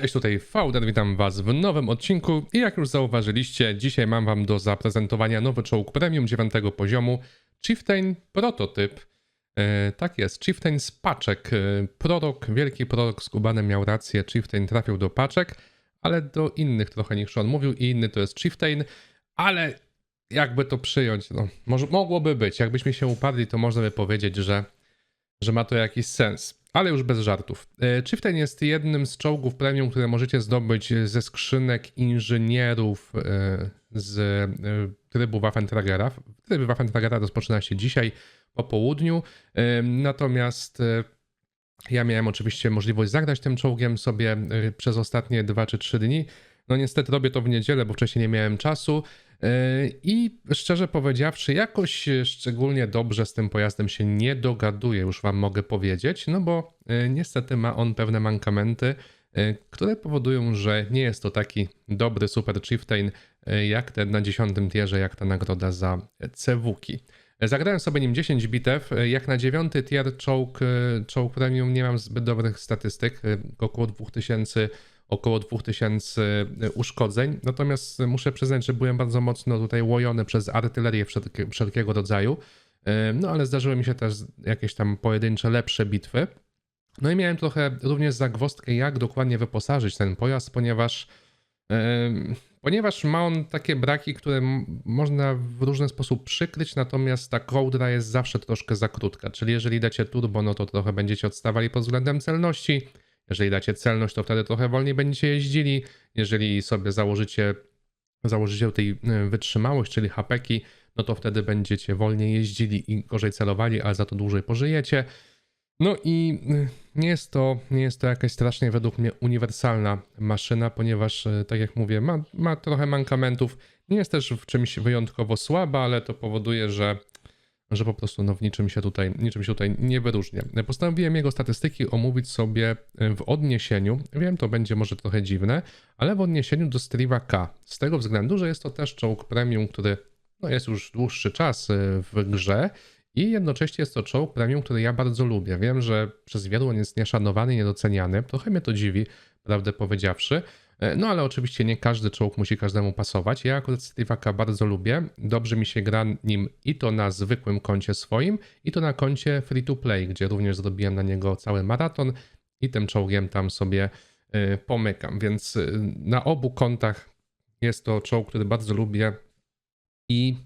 Cześć, tutaj Fauder, witam was w nowym odcinku i jak już zauważyliście, dzisiaj mam wam do zaprezentowania nowy czołg premium 9 poziomu Chieftain Prototyp. E, tak jest, Chieftain z paczek. E, prorok, wielki prorok z Kubanem miał rację, Chieftain trafił do paczek, ale do innych trochę niż on mówił i inny to jest Chieftain, ale jakby to przyjąć, no, może, mogłoby być, jakbyśmy się upadli, to można by powiedzieć, że, że ma to jakiś sens. Ale już bez żartów. E, Chieftain jest jednym z czołgów premium, które możecie zdobyć ze skrzynek inżynierów e, z e, trybu Waffentragera. Tryb Waffentragera rozpoczyna się dzisiaj po południu. Natomiast ja miałem oczywiście możliwość zagrać tym czołgiem sobie przez ostatnie 2 czy 3 dni. No niestety robię to w niedzielę, bo wcześniej nie miałem czasu. E, I szczerze powiedziawszy, jakoś szczególnie dobrze z tym pojazdem się nie dogaduję, już wam mogę powiedzieć, no bo e, niestety ma on pewne mankamenty, e, które powodują, że nie jest to taki dobry Super Chieftain jak ten na 10 tierze, jak ta nagroda za CWki. Zagrałem sobie nim 10 bitew. Jak na 9 tier czołg, czołg premium nie mam zbyt dobrych statystyk, około 2000 około 2000 e, uszkodzeń. Natomiast muszę przyznać, że byłem bardzo mocno tutaj łojony przez artylerię wszelkiego rodzaju. E, no ale zdarzyły mi się też jakieś tam pojedyncze lepsze bitwy. No i miałem trochę również zagwostkę, jak dokładnie wyposażyć ten pojazd, ponieważ e, ponieważ ma on takie braki, które można w różny sposób przykryć, natomiast ta kołdra jest zawsze troszkę za krótka. Czyli jeżeli dacie turbo, no to trochę będziecie odstawali pod względem celności. Jeżeli dacie celność, to wtedy trochę wolniej będziecie jeździli. Jeżeli sobie założycie, założycie tej e, wytrzymałość, czyli hapeki, no to wtedy będziecie wolniej jeździli i gorzej celowali, ale za to dłużej pożyjecie. No i e, nie jest to, nie jest to jakaś strasznie według mnie uniwersalna maszyna, ponieważ, e, tak jak mówię, ma, ma trochę mankamentów. Nie jest też w czymś wyjątkowo słaba, ale to powoduje, że że po prostu no, w niczym się tutaj, niczym się tutaj nie wyróżnia. Postanowiłem jego statystyki omówić sobie w odniesieniu, wiem to będzie może trochę dziwne, ale w odniesieniu do Striva K, z tego względu, że jest to też czołg premium, który no, jest już dłuższy czas e, w grze i jednocześnie jest to czołg premium, który ja bardzo lubię. Wiem, że przez wielu on jest nieszanowany, niedoceniany, trochę mnie to dziwi, prawdę powiedziawszy, E, no ale oczywiście nie każdy czołg musi każdemu pasować. Ja akurat Steve'aka bardzo lubię. Dobrze mi się gra nim i to na zwykłym koncie swoim, i to na koncie free to play, gdzie również zrobiłem na niego cały maraton i tym czołgiem tam sobie e, pomykam. Więc e, na obu kontach jest to czołg, który bardzo lubię i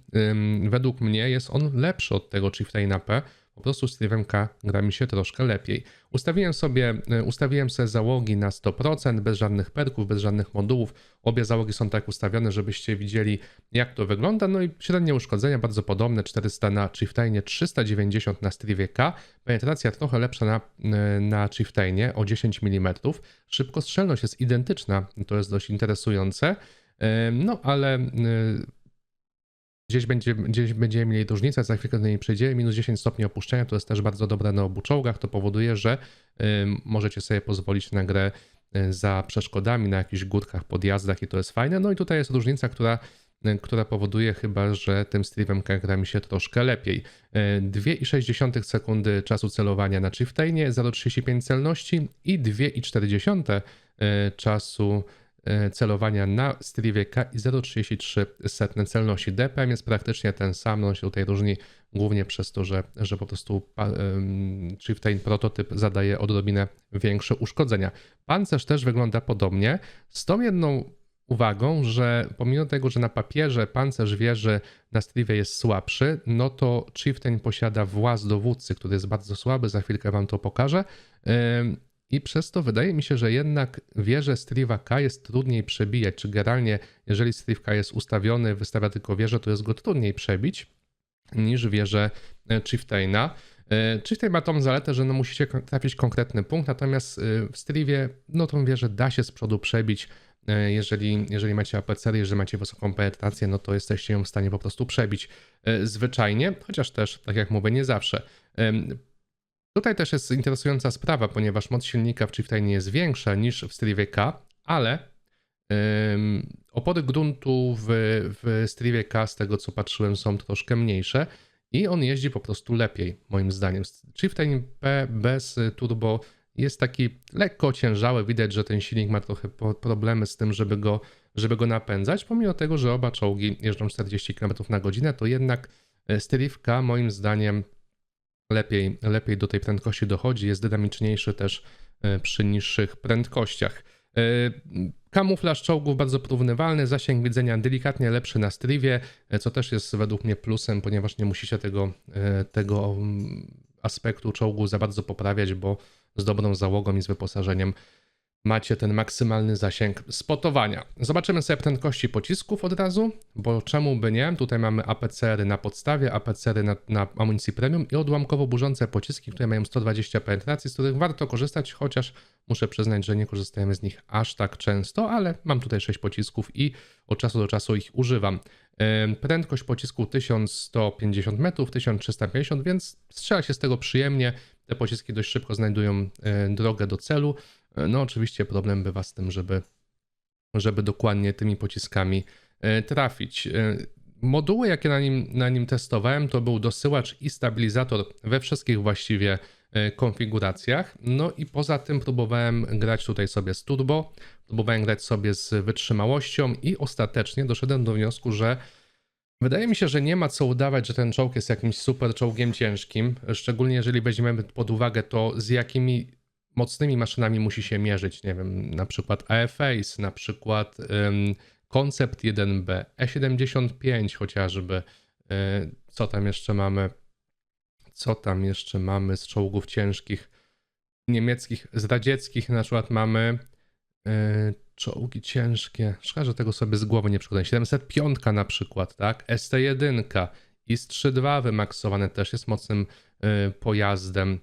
według mnie jest on lepszy od tego Chieftaina P, po prostu z K gra mi się troszkę lepiej. Ustawiłem sobie, e, ustawiłem sobie załogi na 100%, bez żadnych perków, bez żadnych modułów. Obie załogi są tak ustawione, żebyście widzieli jak to wygląda. No i średnie uszkodzenia bardzo podobne, 400 na Chieftainie, 390 na Strivie K. Penetracja trochę lepsza na, e, na Chieftainie o 10 mm. Szybkostrzelność jest identyczna, to jest dość interesujące. No ale Gdzieś, będzie, gdzieś będziemy mieli różnicę, za chwilkę do niej przejdziemy. Minus 10 stopni opuszczenia to jest też bardzo dobre na obu czołgach. To powoduje, że y, możecie sobie pozwolić na grę y, za przeszkodami, na jakichś górkach, podjazdach i to jest fajne. No i tutaj jest różnica, która, y, która powoduje chyba, że tym Steve'em gra mi się troszkę lepiej. 2,6 sekundy czasu celowania na Chieftainie, 0,35 celności i 2,4 czasu celowania na Strivie K i 0,33 setne celności. DPM jest praktycznie ten sam, on się tutaj różni głównie przez to, że, że po prostu Chieftain prototyp zadaje odrobinę większe uszkodzenia. Pancerz też wygląda podobnie, z tą jedną uwagą, że pomimo tego, że na papierze pancerz wieży na Strivie jest słabszy, no to Chieftain posiada właz dowódcy, który jest bardzo słaby, za chwilkę wam to pokażę. I przez to wydaje mi się, że jednak wieżę Striva K jest trudniej przebijać, czy generalnie jeżeli Strive K jest ustawiony, wystawia tylko wieżę, to jest go trudniej przebić niż wieżę e, Chieftaina. E, Chieftain ma tą zaletę, że no musicie trafić konkretny punkt, natomiast e, w Strivie no tą wieżę da się z przodu przebić, jeżeli, jeżeli macie APCR, jeżeli macie wysoką penetrację, no to jesteście ją w stanie po prostu przebić zwyczajnie, chociaż też, tak jak mówię, nie zawsze. Tutaj też jest interesująca sprawa, ponieważ moc silnika w Chieftainie jest większa niż w Strivie K, ale um, opory gruntu w, w Strivie K, z tego co patrzyłem, są troszkę mniejsze i on jeździ po prostu lepiej, moim zdaniem. Chieftain P bez turbo Jest taki lekko ociężały, widać, że ten silnik ma trochę problemy z tym, żeby go, żeby go napędzać. Pomimo tego, że oba czołgi jeżdżą 40 km na godzinę, to jednak e, Strivka moim zdaniem lepiej, lepiej do tej prędkości dochodzi, jest dynamiczniejszy też e, przy niższych prędkościach. E, Kamuflaż czołgów bardzo porównywalny, zasięg widzenia delikatnie lepszy na Strivie, e, co też jest według mnie plusem, ponieważ nie musicie tego, tego mm, aspektu czołgu za bardzo poprawiać, bo z dobrą załogą i z wyposażeniem macie ten maksymalny zasięg spotowania. Zobaczymy sobie prędkości pocisków od razu, bo czemu by nie? Tutaj mamy APCR-y na podstawie, APCR-y na, na amunicji premium i odłamkowo burzące pociski, które mają 120 penetracji, z których warto korzystać, chociaż muszę przyznać, że nie korzystajemy z nich aż tak często, ale mam tutaj 6 pocisków i od czasu do czasu ich używam. Prędkość pocisku 1150 metrów, 1350, więc strzela się z tego przyjemnie. Te pociski dość szybko znajdują e, drogę do celu. E, No oczywiście problem bywa z tym, żeby, żeby dokładnie tymi pociskami e, trafić. E, Moduły, jakie na nim, na nim testowałem, to był dosyłacz i stabilizator we wszystkich właściwie konfiguracjach. No i poza tym próbowałem grać tutaj sobie z turbo, próbowałem grać sobie z wytrzymałością i ostatecznie doszedłem do wniosku, że Wydaje mi się, że nie ma co udawać, że ten czołg jest jakimś super czołgiem ciężkim, szczególnie jeżeli weźmiemy pod uwagę to, z jakimi mocnymi maszynami musi się mierzyć, nie wiem, na przykład AFACE, na przykład ym, Concept 1B, E75 chociażby, y, co tam jeszcze mamy, co tam jeszcze mamy z czołgów ciężkich niemieckich, z radzieckich na przykład mamy y, czołgi ciężkie, szkoda, że tego sobie z głowy nie przykładam, 705 na przykład, tak, ST1, IS-32 wymaksowane też jest mocnym y, pojazdem,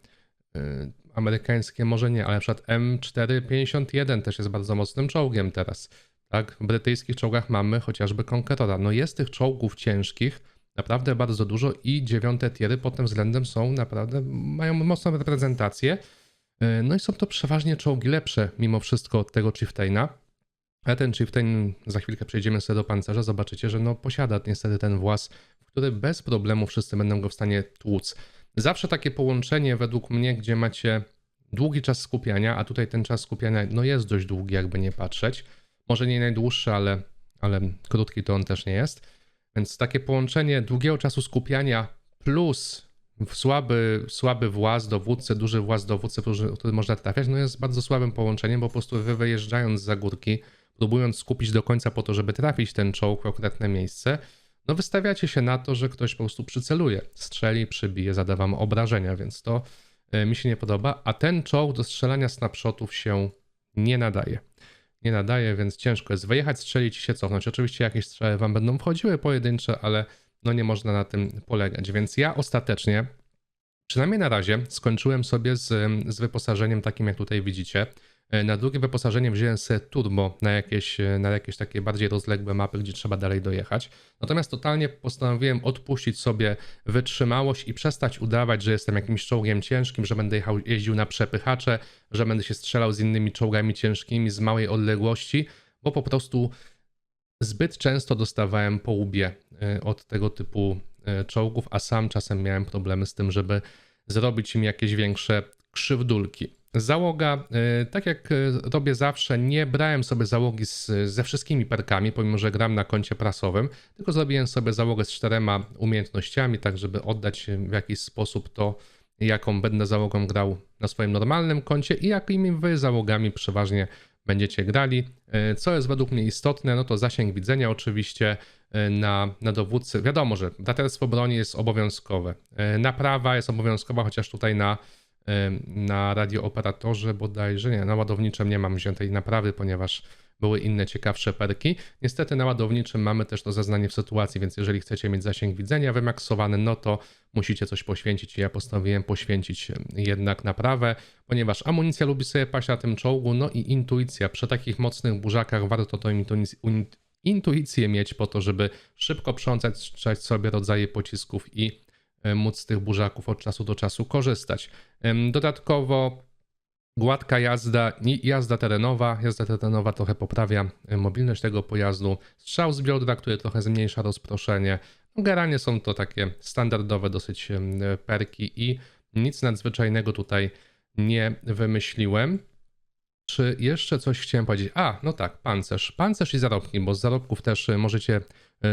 amerykańskie może nie, ale na przykład M451 też jest bardzo mocnym czołgiem teraz. Tak? W brytyjskich czołgach mamy chociażby Conquerora. No jest tych czołgów ciężkich naprawdę bardzo dużo i dziewiąte tiery pod tym względem są naprawdę, mają mocną reprezentację. Yy, No i są to przeważnie czołgi lepsze mimo wszystko od tego Chieftaina. A ten Chieftain, za chwilkę przejdziemy sobie do pancerza, zobaczycie, że no posiada niestety ten włas, który bez problemu wszyscy będą go w stanie tłuc. Zawsze takie połączenie według mnie, gdzie macie długi czas skupiania, a tutaj ten czas skupiania no jest dość długi, jakby nie patrzeć. Może nie najdłuższy, ale, ale krótki to on też nie jest. Więc takie połączenie długiego czasu skupiania plus słaby, słaby właz dowódcy, duży właz dowódcy, który, można trafiać, no jest bardzo słabym połączeniem, bo po prostu wy wyjeżdżając za górki, próbując skupić do końca po to, żeby trafić ten czołg w konkretne miejsce, no wystawiacie się na to, że ktoś po prostu przyceluje, strzeli, przybije, zada wam obrażenia, więc to e, mi się nie podoba, a ten czołg do strzelania snapshotów się nie nadaje. Nie nadaje, więc ciężko jest wyjechać, strzelić i się cofnąć. Oczywiście jakieś strzały wam będą wchodziły pojedyncze, ale no nie można na tym polegać. Więc ja ostatecznie, przynajmniej na razie, skończyłem sobie z, z wyposażeniem takim, jak tutaj widzicie. E, Na drugie wyposażenie wziąłem sobie turbo na jakieś, e, na jakieś takie bardziej rozległe mapy, gdzie trzeba dalej dojechać. Natomiast totalnie postanowiłem odpuścić sobie wytrzymałość i przestać udawać, że jestem jakimś czołgiem ciężkim, że będę jechał, jeździł na przepychacze, że będę się strzelał z innymi czołgami ciężkimi z małej odległości, bo po prostu zbyt często dostawałem po łbie e, od tego typu czołgów, a sam czasem miałem problemy z tym, żeby zrobić im jakieś większe krzywdulki. Załoga, e, tak jak e, robię zawsze, nie brałem sobie załogi z, ze wszystkimi perkami, pomimo że gram na koncie prasowym, tylko zrobiłem sobie załogę z czterema umiejętnościami, tak żeby oddać w jakiś sposób to, jaką będę załogą grał na swoim normalnym koncie i jakimi wy załogami przeważnie będziecie grali. E, Co jest według mnie istotne, no to zasięg widzenia oczywiście na, na dowódcy. Wiadomo, że braterstwo broni jest obowiązkowe. Naprawa jest obowiązkowa, chociaż tutaj na, na radiooperatorze bodajże, nie, na ładowniczym nie mam wziętej naprawy, ponieważ były inne ciekawsze perki. Niestety na ładowniczym mamy też to zeznanie w sytuacji, więc jeżeli chcecie mieć zasięg widzenia wymaksowany, no to musicie coś poświęcić ja postanowiłem poświęcić jednak naprawę, ponieważ amunicja lubi sobie paść na tym czołgu, no i intuicja. Przy takich mocnych burzakach warto in- intuicję mieć po to, żeby szybko przełączać sobie rodzaje pocisków i móc z tych burzaków od czasu do czasu korzystać. Dodatkowo Gładka jazda, i jazda terenowa. Jazda terenowa trochę poprawia e, mobilność tego pojazdu. Strzał z biodra, który trochę zmniejsza rozproszenie. No, Generalnie są to takie standardowe dosyć perki i nic nadzwyczajnego tutaj nie wymyśliłem. Czy jeszcze coś chciałem powiedzieć? A, no tak, pancerz. Pancerz i zarobki, bo z zarobków też y, możecie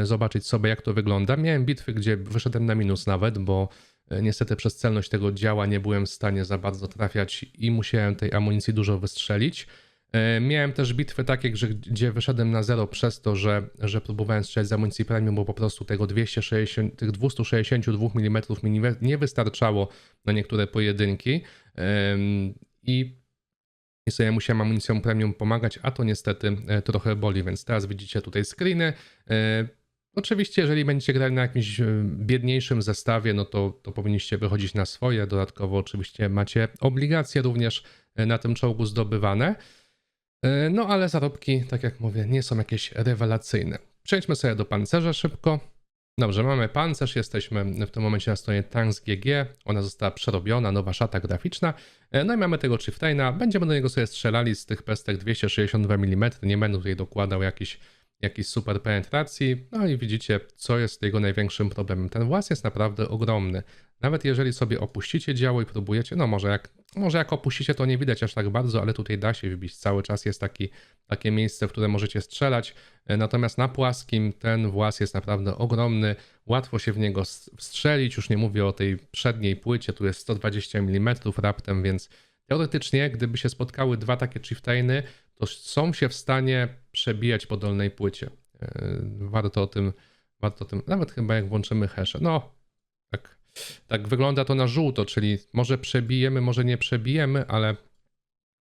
zobaczyć sobie, jak to wygląda. Miałem bitwy, gdzie wyszedłem na minus nawet, bo y, niestety przez celność tego działa nie byłem w stanie za bardzo trafiać i musiałem tej amunicji dużo wystrzelić. E, Miałem też bitwy takie, gdzie wyszedłem na zero przez to, że, że próbowałem strzelać z amunicji premium, bo po prostu tego 260, tych 262 mm nie wy- nie wystarczało na niektóre pojedynki. I i sobie musiałem amunicją premium pomagać, a to niestety e, trochę boli, więc teraz widzicie tutaj screeny. Oczywiście, jeżeli będziecie grali na jakimś e, biedniejszym zestawie, no to, to powinniście wychodzić na swoje. Dodatkowo oczywiście macie obligacje również e, na tym czołgu zdobywane. E, No ale zarobki, tak jak mówię, nie są jakieś rewelacyjne. Przejdźmy sobie do pancerza szybko. Dobrze, mamy pancerz, jesteśmy w tym momencie na stronie Tanks GG, ona została przerobiona, nowa szata graficzna, no i mamy tego Chieftaina, będziemy do niego sobie strzelali z tych pestek 262 mm, nie będę tutaj dokładał jakichś jakiejś super penetracji, no i widzicie, co jest jego największym problemem. Ten włas jest naprawdę ogromny. Nawet jeżeli sobie opuścicie działo i próbujecie, no może jak, może jak opuścicie, to nie widać aż tak bardzo, ale tutaj da się wbić. Cały czas jest taki, takie miejsce, w które możecie strzelać. E, Natomiast na płaskim ten włas jest naprawdę ogromny. Łatwo się w niego strzelić. Już nie mówię o tej przedniej płycie, tu jest 120 mm raptem, więc teoretycznie, gdyby się spotkały dwa takie chieftainy, to są się w stanie przebijać po dolnej płycie. E, Warto o tym, warto o tym, nawet chyba jak włączymy hasze. No, tak, tak wygląda to na żółto, czyli może przebijemy, może nie przebijemy, ale,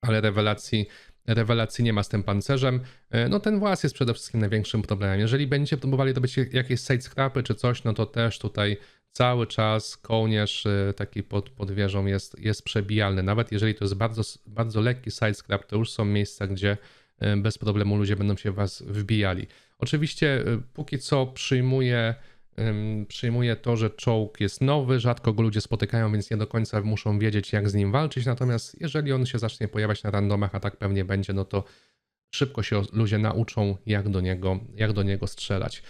ale rewelacji, rewelacji nie ma z tym pancerzem. E, No ten włas jest przede wszystkim największym problemem. Jeżeli będziecie próbowali dobyć jakieś side scrapy czy coś, no to też tutaj cały czas kołnierz e, taki pod, pod wieżą jest, jest przebijalny. Nawet jeżeli to jest bardzo, bardzo lekki side scrap, to już są miejsca, gdzie e, bez problemu ludzie będą się w was wbijali. Oczywiście e, póki co przyjmuję, przyjmuję to, że czołg jest nowy, rzadko go ludzie spotykają, więc nie do końca muszą wiedzieć jak z nim walczyć, natomiast jeżeli on się zacznie pojawiać na randomach, a tak pewnie będzie, no to szybko się ludzie nauczą jak do niego, jak do niego strzelać.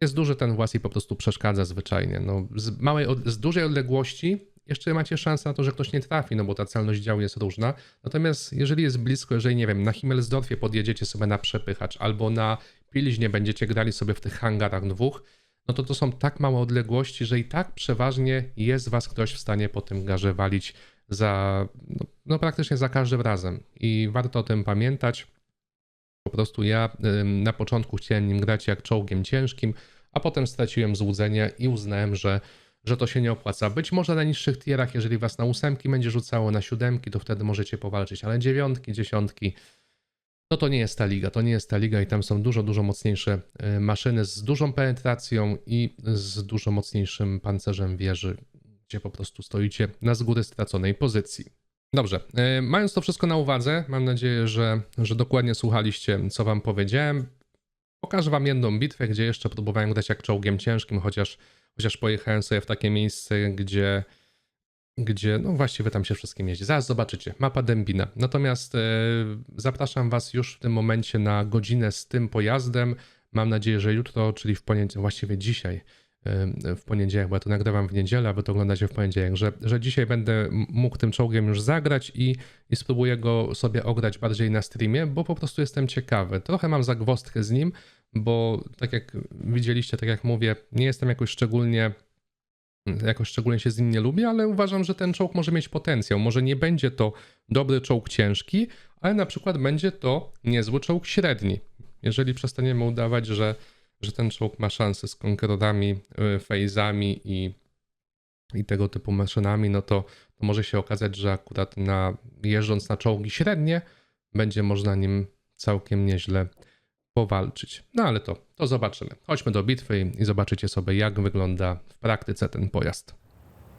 Jest duży ten włas i po prostu przeszkadza zwyczajnie. No, z, małej, z dużej odległości jeszcze macie szansę na to, że ktoś nie trafi, no bo ta celność działu jest różna. Natomiast jeżeli jest blisko, jeżeli nie wiem, na Himmelsdorfie podjedziecie sobie na przepychacz albo na Pilźnie będziecie grali sobie w tych hangarach dwóch, no to to są tak małe odległości, że i tak przeważnie jest was ktoś w stanie po tym garze walić za, no, no praktycznie za każdym razem. I warto o tym pamiętać. Po prostu ja na początku chciałem nim grać jak czołgiem ciężkim, a potem straciłem złudzenie i uznałem, że, że to się nie opłaca. Być może na niższych tierach, jeżeli was na ósemki będzie rzucało, na siódemki, to wtedy możecie powalczyć, ale dziewiątki, dziesiątki, no to nie jest ta liga, to nie jest ta liga i tam są dużo, dużo mocniejsze y, maszyny z dużą penetracją i z dużo mocniejszym pancerzem wieży, gdzie po prostu stoicie na z góry straconej pozycji. Dobrze, y, mając to wszystko na uwadze, mam nadzieję, że, że dokładnie słuchaliście, co wam powiedziałem. Pokażę wam jedną bitwę, gdzie jeszcze próbowałem grać jak czołgiem ciężkim, chociaż, chociaż pojechałem sobie w takie miejsce, gdzie, gdzie no właściwie tam się wszystkim jeździ. Zaraz zobaczycie, mapa Dębina. Natomiast e, zapraszam was już w tym momencie na godzinę z tym pojazdem. Mam nadzieję, że jutro, czyli w poniedziałek, właściwie dzisiaj, e, w poniedziałek, bo ja to nagrywam w niedzielę, a wy to oglądacie w poniedziałek, że, że dzisiaj będę mógł tym czołgiem już zagrać i, i spróbuję go sobie ograć bardziej na streamie, bo po prostu jestem ciekawy. Trochę mam zagwozdkę z nim, bo tak jak widzieliście, tak jak mówię, nie jestem jakoś szczególnie jakoś szczególnie się z nim nie lubię, ale uważam, że ten czołg może mieć potencjał. Może nie będzie to dobry czołg ciężki, ale na przykład będzie to niezły czołg średni. Jeżeli przestaniemy udawać, że, że ten czołg ma szansę z konkurentami, fejzami i, i tego typu maszynami, no to, to może się okazać, że akurat na, jeżdżąc na czołgi średnie, będzie można nim całkiem nieźle powalczyć. No ale to, to zobaczymy. Chodźmy do bitwy i zobaczycie sobie, jak wygląda w praktyce ten pojazd.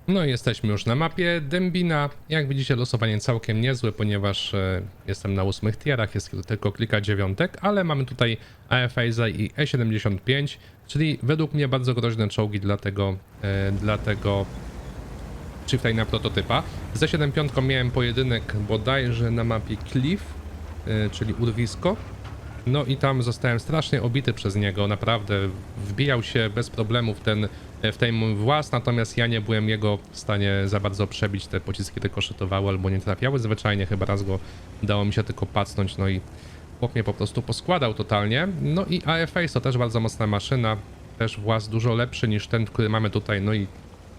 No i jesteśmy już na mapie Dębina. Jak widzicie, losowanie całkiem niezłe, ponieważ e, jestem na ósmych tierach, jest tylko kilka dziewiątek, ale mamy tutaj AFAZA i E75, czyli według mnie bardzo groźne czołgi dla tego, e, dla tego Chieftaina prototypa. Z E75 miałem pojedynek bodajże na mapie Cliff, e, czyli urwisko. No i tam zostałem strasznie obity przez niego, naprawdę wbijał się bez problemu w ten, w ten mój włas, natomiast ja nie byłem jego w stanie za bardzo przebić, te pociski tylko szytowały albo nie trafiały zwyczajnie, chyba raz go dało mi się tylko pacnąć, no i chłop mnie po prostu poskładał totalnie. No i AFA to też bardzo mocna maszyna, też włas dużo lepszy niż ten, który mamy tutaj, no i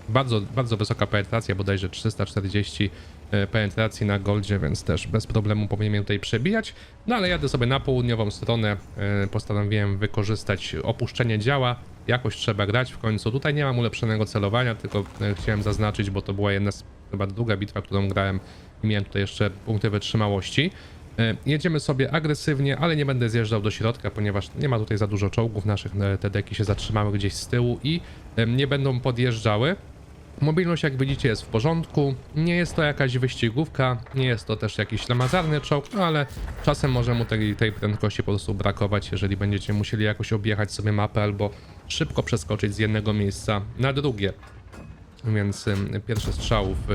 bardzo, bardzo wysoka penetracja, bodajże 340 e, penetracji na goldzie, więc też bez problemu powinien mnie tutaj przebijać. No ale jadę sobie na południową stronę, e, postanowiłem wykorzystać opuszczenie działa, jakoś trzeba grać w końcu. Tutaj nie mam ulepszonego celowania, tylko e, chciałem zaznaczyć, bo to była jedna z, chyba druga bitwa, którą grałem i miałem tutaj jeszcze punkty wytrzymałości. E, Jedziemy sobie agresywnie, ale nie będę zjeżdżał do środka, ponieważ nie ma tutaj za dużo czołgów naszych, e, te deki się zatrzymały gdzieś z tyłu i nie będą podjeżdżały. Mobilność, jak widzicie, jest w porządku. Nie jest to jakaś wyścigówka, nie jest to też jakiś lamazarny czołg, no ale czasem może mu tej, tej prędkości po prostu brakować, jeżeli będziecie musieli jakoś objechać sobie mapę albo szybko przeskoczyć z jednego miejsca na drugie. Więc pierwszy strzał w,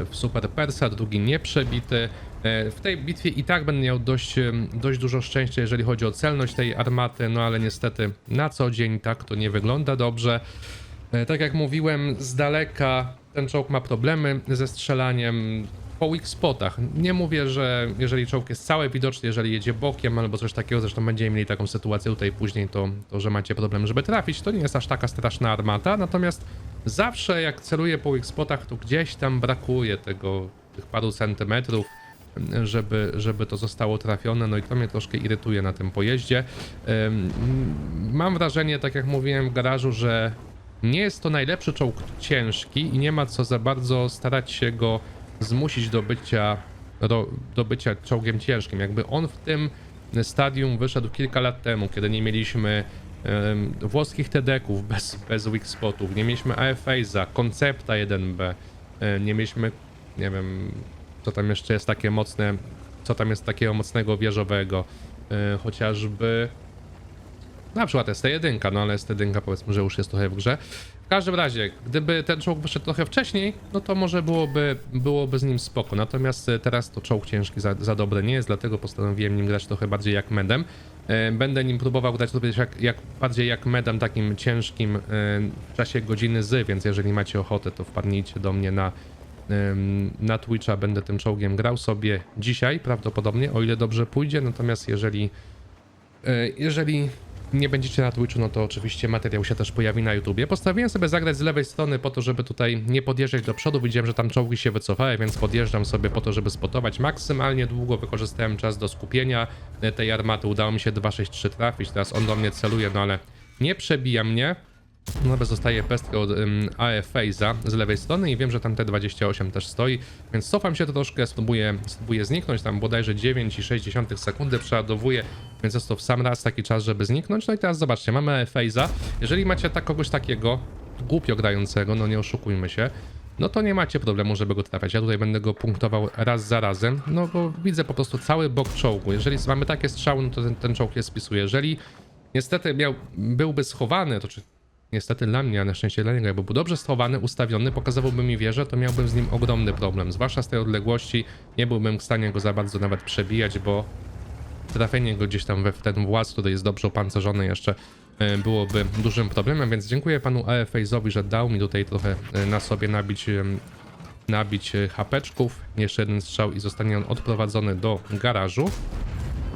y, w Super Persa, drugi nieprzebity. E, W tej bitwie i tak będę miał dość, dość dużo szczęścia, jeżeli chodzi o celność tej armaty, no ale niestety na co dzień tak to nie wygląda dobrze. E, Tak jak mówiłem, z daleka ten czołg ma problemy ze strzelaniem po weak spotach. Nie mówię, że jeżeli czołg jest cały widoczny, jeżeli jedzie bokiem albo coś takiego, zresztą będziemy mieli taką sytuację tutaj później, to, to że macie problem, żeby trafić, to nie jest aż taka straszna armata, natomiast zawsze jak celuję po weak spotach, to gdzieś tam brakuje tego, tych paru centymetrów, żeby, żeby to zostało trafione, no i to mnie troszkę irytuje na tym pojeździe. Mam wrażenie, tak jak mówiłem w garażu, że nie jest to najlepszy czołg ciężki i nie ma co za bardzo starać się go zmusić do bycia, do, do bycia czołgiem ciężkim. Jakby on w tym stadium wyszedł kilka lat temu, kiedy nie mieliśmy em, włoskich TD-ków bez, bez weak spotów, nie mieliśmy AFA-za, koncepta 1B, e, nie mieliśmy, nie wiem, co tam jeszcze jest takie mocne, co tam jest takiego mocnego wieżowego, chociażby na przykład ST1, no ale ST1 powiedzmy, że już jest trochę w grze. W każdym razie, gdyby ten czołg wyszedł trochę wcześniej, no to może byłoby, byłoby z nim spoko. Natomiast e, teraz to czołg ciężki za, za dobre nie jest, dlatego postanowiłem nim grać trochę bardziej jak medem. E, Będę nim próbował grać jak, jak, bardziej jak medem, takim ciężkim e, w czasie godziny z, więc jeżeli macie ochotę, to wpadnijcie do mnie na, na Twitcha. Będę tym czołgiem grał sobie dzisiaj prawdopodobnie, o ile dobrze pójdzie. Natomiast jeżeli Jeżeli nie będziecie na Twitchu, no to oczywiście materiał się też pojawi na YouTubie. Postawiłem sobie zagrać z lewej strony po to, żeby tutaj nie podjeżdżać do przodu. Widziałem, że tam czołgi się wycofały, więc podjeżdżam sobie po to, żeby spotować. Maksymalnie długo wykorzystałem czas do skupienia tej armaty. Udało mi się 263 trafić. Teraz on do mnie celuje, no ale nie przebija mnie. Nawet zostaje pestka od um, z lewej strony i wiem, że tam T28 też stoi, więc cofam się troszkę, spróbuję, spróbuję zniknąć, tam bodajże 9,6 sekundy przeładowuję, więc jest to w sam raz taki czas, żeby zniknąć. No i teraz zobaczcie, mamy AF. Jeżeli macie tak kogoś takiego, głupio grającego, no nie oszukujmy się, no to nie macie problemu, żeby go trafiać. Ja tutaj będę go punktował raz za razem, no bo widzę po prostu cały bok czołgu. Jeżeli mamy takie strzały, no to ten, ten czołg je spisuje. Jeżeli niestety miał, byłby schowany, to czy niestety dla mnie, a na szczęście dla niego, jakby był dobrze schowany, ustawiony, pokazywałby mi wieżę, to miałbym z nim ogromny problem. Zwłaszcza z tej odległości nie byłbym w stanie go za bardzo nawet przebijać, bo trafienie go gdzieś tam we w ten właz, który jest dobrze opancerzony jeszcze, e, byłoby dużym problemem, więc dziękuję panu AFA-zowi, że dał mi tutaj trochę e, na sobie nabić, em, nabić e, hapeczków. Jeszcze jeden strzał i zostanie on odprowadzony do garażu.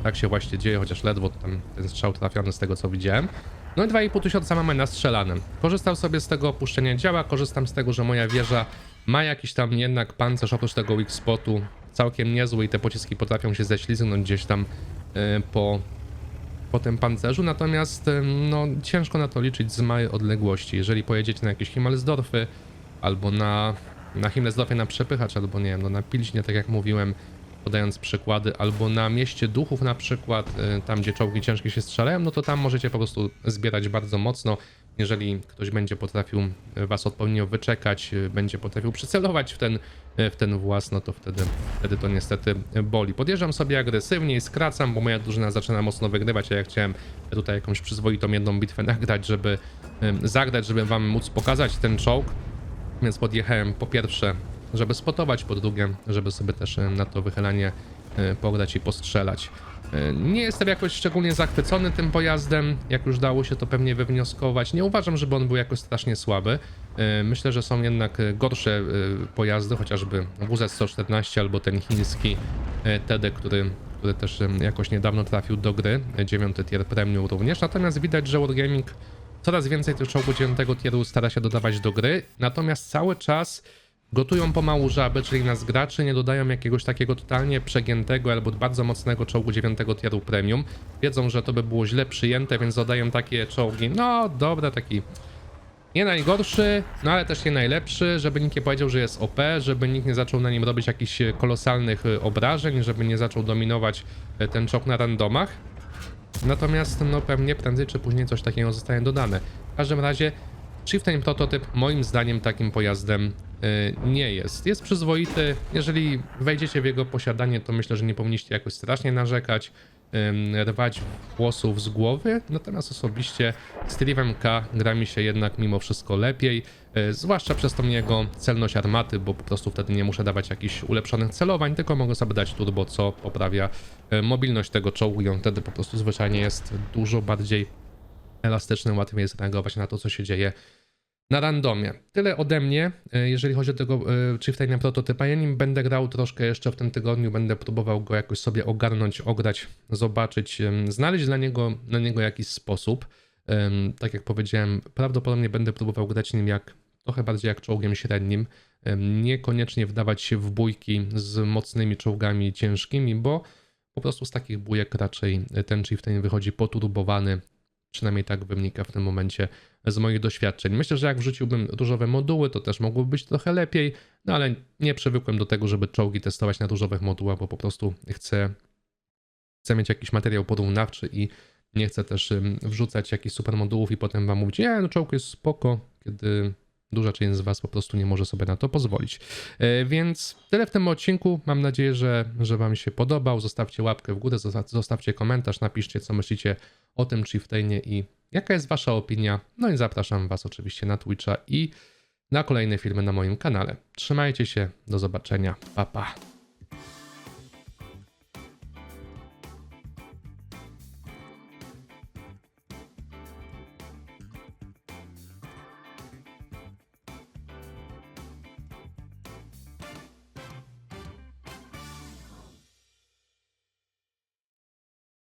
Tak się właśnie dzieje, chociaż ledwo tam ten strzał trafiony z tego co widziałem. No i 2,5 tysiąca mamy nastrzelane. Korzystam sobie z tego opuszczenia działa, korzystam z tego, że moja wieża ma jakiś tam jednak pancerz oprócz tego weak spotu całkiem niezły i te pociski potrafią się ześlizgnąć gdzieś tam e, po, po tym pancerzu, natomiast e, no, ciężko na to liczyć z małej odległości. Jeżeli pojedziecie na jakieś Himmelsdorfy albo na, na Himmelsdorfie na przepychacz, albo nie wiem, no, na Pilśnie, tak jak mówiłem, podając przykłady, albo na mieście duchów na przykład, y, tam gdzie czołgi ciężkie się strzelają, no to tam możecie po prostu zbierać bardzo mocno. Jeżeli ktoś będzie potrafił y, was odpowiednio wyczekać, y, będzie potrafił przycelować w ten, w ten włas, no to wtedy, wtedy to niestety boli. Podjeżdżam sobie agresywnie i skracam, bo moja drużyna zaczyna mocno wygrywać, a ja chciałem tutaj jakąś przyzwoitą jedną bitwę nagrać, żeby zagrać, żeby wam móc pokazać ten czołg. Więc podjechałem po pierwsze, żeby spotować, po drugie, żeby sobie też e, na to wychylanie e, pograć i postrzelać. E, Nie jestem jakoś szczególnie zachwycony tym pojazdem, jak już dało się to pewnie wywnioskować. Nie uważam, żeby on był jakoś strasznie słaby. Myślę, że są jednak gorsze pojazdy, chociażby WZ-114 albo ten chiński TD, który, który też jakoś niedawno trafił do gry, e, 9 tier premium również. Natomiast widać, że Wargaming coraz więcej tych czołgów 9 tieru stara się dodawać do gry, natomiast cały czas gotują pomału żaby, czyli nas graczy nie dodają jakiegoś takiego totalnie przegiętego albo bardzo mocnego czołgu 9 tieru premium. Wiedzą, że to by było źle przyjęte, więc dodają takie czołgi, no dobra, taki nie najgorszy, no ale też nie najlepszy, żeby nikt nie powiedział, że jest OP, żeby nikt nie zaczął na nim robić jakichś e, kolosalnych e, obrażeń, żeby nie zaczął dominować e, ten czołg na randomach. Natomiast no pewnie prędzej czy później coś takiego zostanie dodane. W każdym razie Chieftain prototyp moim zdaniem takim pojazdem nie jest. Jest przyzwoity. Jeżeli wejdziecie w jego posiadanie, to myślę, że nie powinniście jakoś strasznie narzekać, rwać włosów z głowy. Natomiast osobiście z Steve'em K gra mi się jednak mimo wszystko lepiej, y, zwłaszcza przez tą jego celność armaty, bo po prostu wtedy nie muszę dawać jakichś ulepszonych celowań, tylko mogę sobie dać turbo, co poprawia y, mobilność tego czołgu i on wtedy po prostu zwyczajnie jest dużo bardziej elastyczny, łatwiej jest reagować na to, co się dzieje na randomie. Tyle ode mnie, e, jeżeli chodzi o tego e, Chieftaina prototypa. Ja nim będę grał troszkę jeszcze w tym tygodniu, będę próbował go jakoś sobie ogarnąć, ograć, zobaczyć, znaleźć dla niego, na niego jakiś sposób. Tak jak powiedziałem, prawdopodobnie będę próbował grać nim jak trochę bardziej jak czołgiem średnim. Niekoniecznie wdawać się w bójki z mocnymi czołgami ciężkimi, bo po prostu z takich bójek raczej ten Chieftain wychodzi poturbowany, Przynajmniej tak wynika w tym momencie z moich doświadczeń. Myślę, że jak wrzuciłbym różowe moduły, to też mogłoby być trochę lepiej, no ale nie przywykłem do tego, żeby czołgi testować na różowych modułach, bo po prostu chcę, chcę mieć jakiś materiał porównawczy i nie chcę też wrzucać jakichś super modułów i potem wam mówić, nie, no czołg jest spoko, kiedy duża część z was po prostu nie może sobie na to pozwolić. E, Więc tyle w tym odcinku. Mam nadzieję, że, że wam się podobał. Zostawcie łapkę w górę, zosta- zostawcie komentarz, napiszcie, co myślicie o tym Chieftainie i jaka jest wasza opinia. No i zapraszam was oczywiście na Twitcha i na kolejne filmy na moim kanale. Trzymajcie się, do zobaczenia, pa pa.